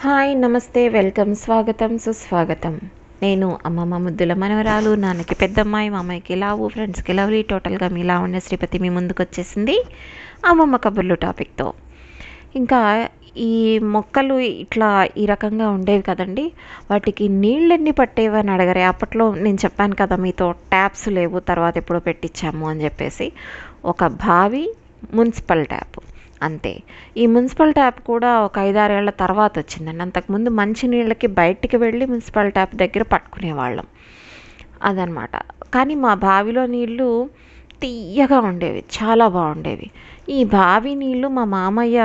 Hi నమస్తే welcome స్వాగతం సుస్వాగతం. నేను అమ్మమ్మ ముద్దుల మనవరాలు నాన్నకి పెద్దమ్మాయి మా అమ్మాయికి లావు ఫ్రెండ్స్కి లవ్లీ టోటల్గా మీ లావణ్య శ్రీపతి మీ ముందుకు వచ్చేసింది. అమ్మమ్మ కబుర్లు టాపిక్తో. ఇంకా ఈ మొక్కలు ఇట్లా ఈ రకంగా ఉండేవి కదండి. వాటికి నీళ్ళెన్ని పట్టేవని అడగరే. అప్పట్లో నేను చెప్పాను కదా మీతో ట్యాప్స్ లేవు తర్వాత ఎప్పుడో పెట్టించాము అని చెప్పేసి. ఒక బావి మున్సిపల్ ట్యాప్. అంతే. ఈ మున్సిపల్ ట్యాప్ కూడా ఒక ఐదారేళ్ళ తర్వాత వచ్చిందండి. అంతకుముందు మంచినీళ్ళకి బయటికి వెళ్ళి మున్సిపల్ ట్యాప్ దగ్గర పట్టుకునేవాళ్ళం అదనమాట. కానీ మా బావిలో నీళ్ళు తీయగా ఉండేవి. చాలా బాగుండేవి. ఈ బావి నీళ్ళు మా మామయ్య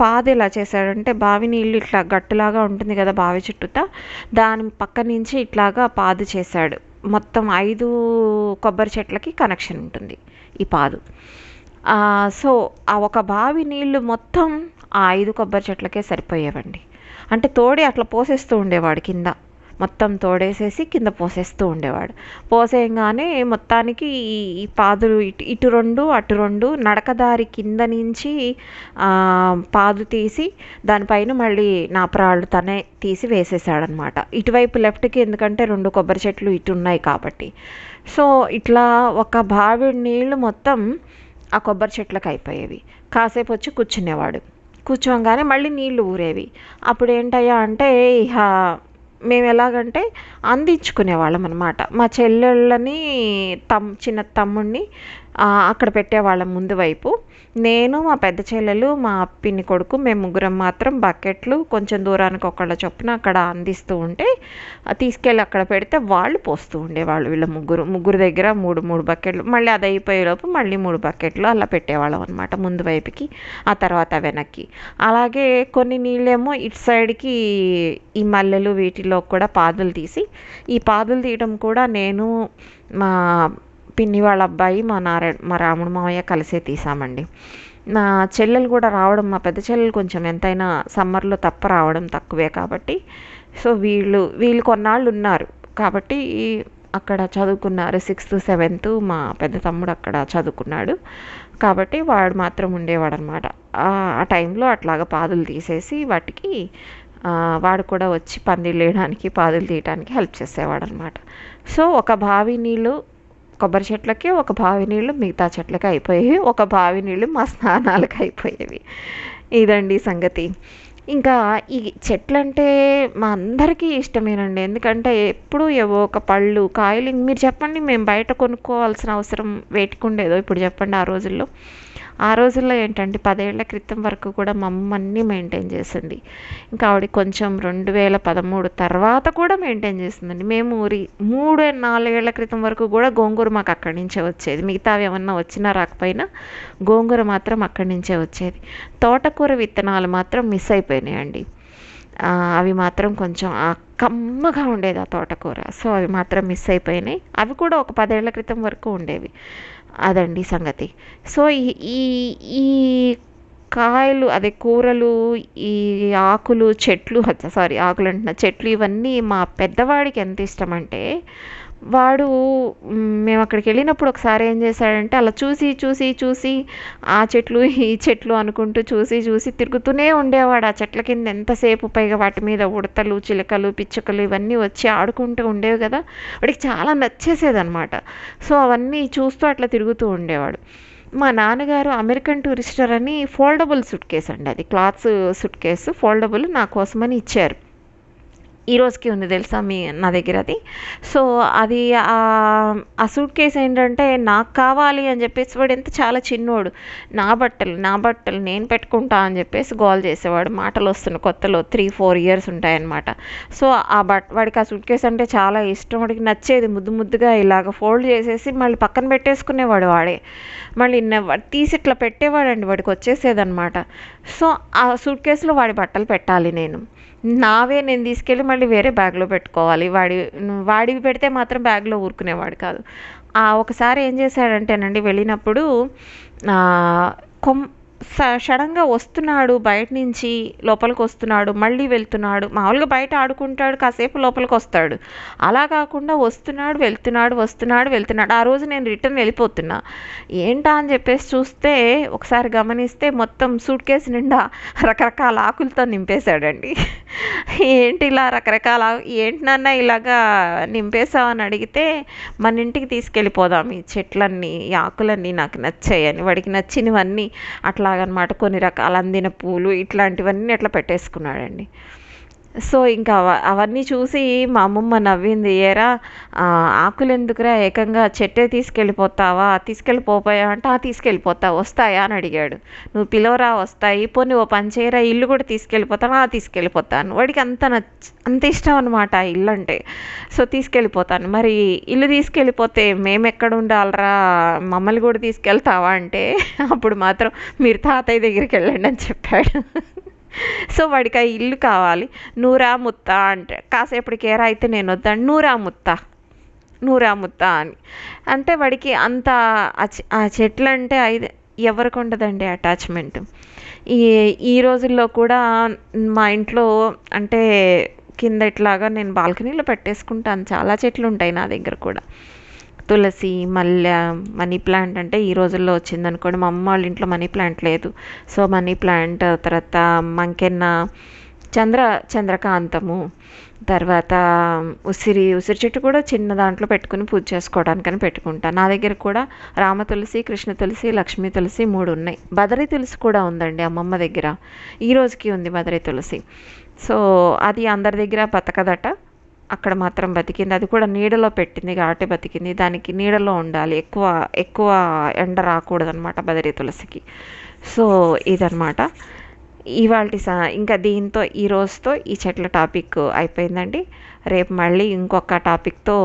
పాదు ఎలా చేశాడంటే బావి నీళ్ళు ఇట్లా గట్టులాగా ఉంటుంది కదా బావి చుట్టూతా దాని పక్క నుంచి ఇట్లాగా పాదు చేశాడు. మొత్తం ఐదు కొబ్బరి చెట్లకి కనెక్షన్ ఉంటుంది ఈ పాదు. సో ఆ ఒక బావి నీళ్ళు మొత్తం ఆ ఐదు కొబ్బరి చెట్లకే సరిపోయేవండి. అంటే తోడి అట్లా పోసేస్తూ ఉండేవాడు కింద. మొత్తం తోడేసేసి కింద పోసేస్తూ ఉండేవాడు. పోసేయంగానే మొత్తానికి ఈ- పాదులు ఇటు ఇటు రెండు అటు రెండు నడకదారి కింద నుంచి పాదు తీసి దానిపైన మళ్ళీ నాపరాళ్ళు తనే తీసి వేసేసాడనమాట. ఇటువైపు లెఫ్ట్కి ఎందుకంటే రెండు కొబ్బరి చెట్లు ఇటు ఉన్నాయి కాబట్టి. సో ఇట్లా ఒక బావి నీళ్ళు మొత్తం ఆ కొబ్బరి చెట్లకు అయిపోయేవి. కాసేపు వచ్చి కూర్చునేవాడు. కూర్చోగానే మళ్ళీ నీళ్ళు ఊరేవి. అప్పుడు ఏంటయ్యా అంటే ఇహ మేము ఎలాగంటే అందించుకునేవాళ్ళం అనమాట మా చెల్లెళ్ళని తమ్ చిన్న తమ్ముడిని అక్కడ పెట్టేవాళ్ళం ముందు వైపు. నేను మా పెద్ద చెల్లెలు మా పిన్ని కొడుకు మేము ముగ్గురం మాత్రం బకెట్లు కొంచెం దూరానికి ఒకళ్ళ చొప్పున అక్కడ అందిస్తూ ఉంటే తీసుకెళ్ళి అక్కడ పెడితే వాళ్ళు పోస్తూ ఉండేవాళ్ళు వీళ్ళ ముగ్గురు. ముగ్గురు దగ్గర మూడు మూడు బకెట్లు మళ్ళీ అది అయిపోయేలోపు మళ్ళీ మూడు బకెట్లు అలా పెట్టేవాళ్ళం అనమాట ముందు వైపుకి ఆ తర్వాత వెనక్కి. అలాగే కొన్ని నీళ్ళేమో ఇటు సైడ్కి ఈ మల్లెలు వీటిలో కూడా పాదులు తీసి ఈ పాదులు తీయడం కూడా నేను మా పిన్ని వాళ్ళ అబ్బాయి మా నారాయణ మా రాముడు మామయ్య కలిసే తీసామండి. నా చెల్లెలు కూడా రావడం మా పెద్ద చెల్లెలు కొంచెం ఎంతైనా సమ్మర్లో తప్ప రావడం తక్కువే కాబట్టి సో వీళ్ళు వీళ్ళు కొన్నాళ్ళు ఉన్నారు. కాబట్టి అక్కడ చదువుకున్నారు సిక్స్త్ సెవెంత్ మా పెద్ద తమ్ముడు అక్కడ చదువుకున్నాడు. కాబట్టి వాడు మాత్రం ఉండేవాడు అనమాట ఆ టైంలో అట్లాగా పాదులు తీసేసి వాటికి వాడు కూడా వచ్చి పందిళ్ళు వేయడానికి పాదులు తీయడానికి హెల్ప్ చేసేవాడు అనమాట సో ఒక బావి నీళ్ళు కొబ్బరి చెట్లకి ఒక బావి నీళ్ళు మిగతా చెట్లకి అయిపోయేవి ఒక బావి నీళ్ళు మా స్నానాలకు అయిపోయేవి. ఇదండి సంగతి. ఇంకా ఈ చెట్లంటే మా అందరికీ ఇష్టమేనండి. ఎందుకంటే ఎప్పుడు ఏవో ఒక పళ్ళు కాయలు మీరు చెప్పండి మేము బయట కొనుక్కోవాల్సిన అవసరం వేటికి ఉండేదో ఇప్పుడు చెప్పండి ఆ రోజుల్లో. ఆ రోజుల్లో ఏంటంటే పదేళ్ళ క్రితం వరకు కూడా మా అమ్మ అన్నీ మెయింటైన్ చేసింది. ఇంకా ఆవిడ కొంచెం రెండు వేల పదమూడు తర్వాత కూడా మెయింటైన్ చేసిందండి. మేము ఊరి మూడు నాలుగేళ్ళ క్రితం వరకు కూడా గోంగూర మాకు అక్కడి నుంచే వచ్చేది. మిగతావి ఏమన్నా వచ్చినా రాకపోయినా గోంగూర మాత్రం అక్కడి నుంచే వచ్చేది. తోటకూర విత్తనాలు మాత్రం మిస్ అయిపోయినాయండి. అవి మాత్రం కొంచెం ఆ కమ్మగా ఉండేది ఆ తోటకూర. సో అవి మాత్రం మిస్ అయిపోయినాయి. అవి కూడా ఒక పదేళ్ళ క్రితం వరకు ఉండేవి. అదండి సంగతి. సో ఈ ఈ ఈ కాయలు అదే కూరలు ఈ ఆకులు చెట్లు సారీ ఆకులు అంటున్నా చెట్లు ఇవన్నీ మా పెద్దవాడికి ఎంత ఇష్టం అంటే వాడు మేము అక్కడికి వెళ్ళినప్పుడు ఒకసారి ఏం చేశాడంటే అలా చూసి చూసి చూసి ఆ చెట్లు ఈ చెట్లు అనుకుంటూ చూసి చూసి తిరుగుతూనే ఉండేవాడు. ఆ చెట్ల కింద ఎంతసేపు పైగా వాటి మీద ఉడతలు చిలకలు పిచ్చుకలు ఇవన్నీ వచ్చి ఆడుకుంటూ ఉండేవి కదా. వాడికి చాలా నచ్చేసేది అనమాట సో అవన్నీ చూస్తూ అట్లా తిరుగుతూ ఉండేవాడు. మా నాన్నగారు అమెరికన్ టూరిస్టర్ అని ఫోల్డబుల్ సుట్ కేస్ అండి అది. క్లాత్స్ సుట్ కేసు ఫోల్డబుల్ నా కోసమని ఇచ్చారు. ఈ రోజుకి ఉంది తెలుసా మీ నా దగ్గర అది? సో అది ఆ- సూట్ కేస్ ఏంటంటే నాకు కావాలి అని చెప్పేసి వాడు ఎంత చాలా చిన్నోడు. నా బట్టలు నా బట్టలు నేను పెట్టుకుంటా అని చెప్పేసి గోల్ చేసేవాడు. మాటలు వస్తున్న కొత్తలో త్రీ ఫోర్ ఇయర్స్ ఉంటాయన్నమాట. సో ఆ బట్ వాడికి ఆ సూట్ కేస్ అంటే చాలా ఇష్టం. వాడికి నచ్చేది ముద్దు ముద్దుగా ఇలాగ ఫోల్డ్ చేసేసి మళ్ళీ పక్కన పెట్టేసుకునేవాడు వాడే. మళ్ళీ తీసి ఇట్లా పెట్టేవాడండి వాడికి వచ్చేసేదనమాట సో ఆ సూట్ కేసులో వాడి బట్టలు పెట్టాలి నేను. నావే నేను తీసుకెళ్ళి మళ్ళీ వేరే బ్యాగ్లో పెట్టుకోవాలి. వాడి వాడివి పెడితే మాత్రం బ్యాగ్లో ఊరుకునేవాడు కాదు. ఆ ఒకసారి ఏం చేశాడంటేనండి వెళ్ళినప్పుడు కొమ్ సడన్గా వస్తున్నాడు బయట నుంచి లోపలికి వస్తున్నాడు మళ్ళీ వెళ్తున్నాడు మామూలుగా బయట ఆడుకుంటాడు కాసేపు లోపలికి వస్తాడు. అలా కాకుండా వస్తున్నాడు వెళ్తున్నాడు వస్తున్నాడు వెళ్తున్నాడు. ఆ రోజు నేను రిటర్న్ వెళ్ళిపోతున్నా. ఏంటా అని చెప్పేసి చూస్తే ఒకసారి గమనిస్తే మొత్తం సూట్ కేసు నిండా రకరకాల ఆకులతో నింపేశాడండి. ఏంటి ఇలా రకరకాల ఏంటి నాన్న ఇలాగా నింపేసావు అని అడిగితే మన ఇంటికి తీసుకెళ్ళిపోదాం ఈ చెట్లన్నీ ఈ ఆకులన్నీ నాకు నచ్చాయని వాడికి నచ్చినవన్నీ అట్లా అట్లాగనమాట కొన్ని రకాల అందిన పూలు ఇట్లాంటివన్నీ అట్లా పెట్టేసుకున్నాడండి. సో ఇంకా అవ- అవన్నీ చూసి మా అమ్మమ్మ నవ్వింది ఏరా ఆకులు ఎందుకురా ఏకంగా చెట్టే తీసుకెళ్ళిపోతావా తీసుకెళ్ళిపోయా అంటే ఆ తీసుకెళ్ళిపోతా వస్తాయా? అని అడిగాడు. నువ్వు పిలవరా వస్తాయి పోనీ ఓ పని చేయరా ఇల్లు కూడా తీసుకెళ్ళిపోతాను ఆ తీసుకెళ్ళిపోతాను. వాడికి అంత నచ్చ అంత ఇష్టం అనమాట ఆ ఇల్లు అంటే సో తీసుకెళ్ళిపోతాను. మరి ఇల్లు తీసుకెళ్ళిపోతే మేము ఎక్కడ ఉండాలరా? మమ్మల్ని కూడా తీసుకెళ్తావా అంటే అప్పుడు మాత్రం మీరు తాతయ్య దగ్గరికి వెళ్ళండి అని చెప్పాడు. సో వాడికి ఆ ఇల్లు కావాలి. నూరా ముత్త అంటే కాసేపటికి ఏరా అయితే నేను వద్దాను. నూరా ముత్త నూరా ముత్త అని. అంటే వాడికి అంత ఆ ఆ చెట్లు అంటే ఐదు ఎవరికి ఉండదండి అటాచ్మెంట్. ఈ ఈ రోజుల్లో కూడా మా ఇంట్లో అంటే కింద ఇట్లాగా నేను బాల్కనీలో పెట్టేసుకుంటాను. చాలా చెట్లు ఉంటాయి నా దగ్గర కూడా. తులసి మల్లె మనీ ప్లాంట్ అంటే ఈ రోజుల్లో వచ్చిందనుకోండి. మా అమ్మ వాళ్ళ ఇంట్లో మనీ ప్లాంట్ లేదు. సో మనీ ప్లాంట్ తర్వాత మంకెన్న చంద్ర చంద్రకాంతము తర్వాత ఉసిరి ఉసిరి చెట్టు కూడా చిన్న దాంట్లో పెట్టుకుని పూజ చేసుకోవడానికని పెట్టుకుంటాను నా దగ్గర కూడా రామ తులసి కృష్ణ తులసి లక్ష్మీ తులసి మూడు ఉన్నాయి. బదరి తులసి కూడా ఉందండి అమ్మమ్మ దగ్గర. ఈ రోజుకి ఉంది బదరి తులసి. సో అది అందరి దగ్గర బతకదట. అక్కడ మాత్రం బతికింది. అది కూడా నీడలో పెట్టింది కాబట్టి బతికింది. దానికి నీడలో ఉండాలి. ఎక్కువ ఎక్కువ ఎండ రాకూడదు అనమాట తులసికి. సో ఇదనమాట ఇవాళ సా ఇంకా దీంతో ఈ రోజుతో ఈ చెట్ల టాపిక్ అయిపోయిందండి. రేపు మళ్ళీ ఇంకొక టాపిక్తో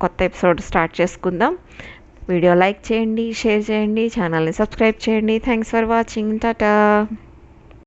కొత్త ఎపిసోడ్ స్టార్ట్ చేసుకుందాం. వీడియో లైక్ చేయండి షేర్ చేయండి ఛానల్ని సబ్స్క్రైబ్ చేయండి. Thanks for watching. టాటా!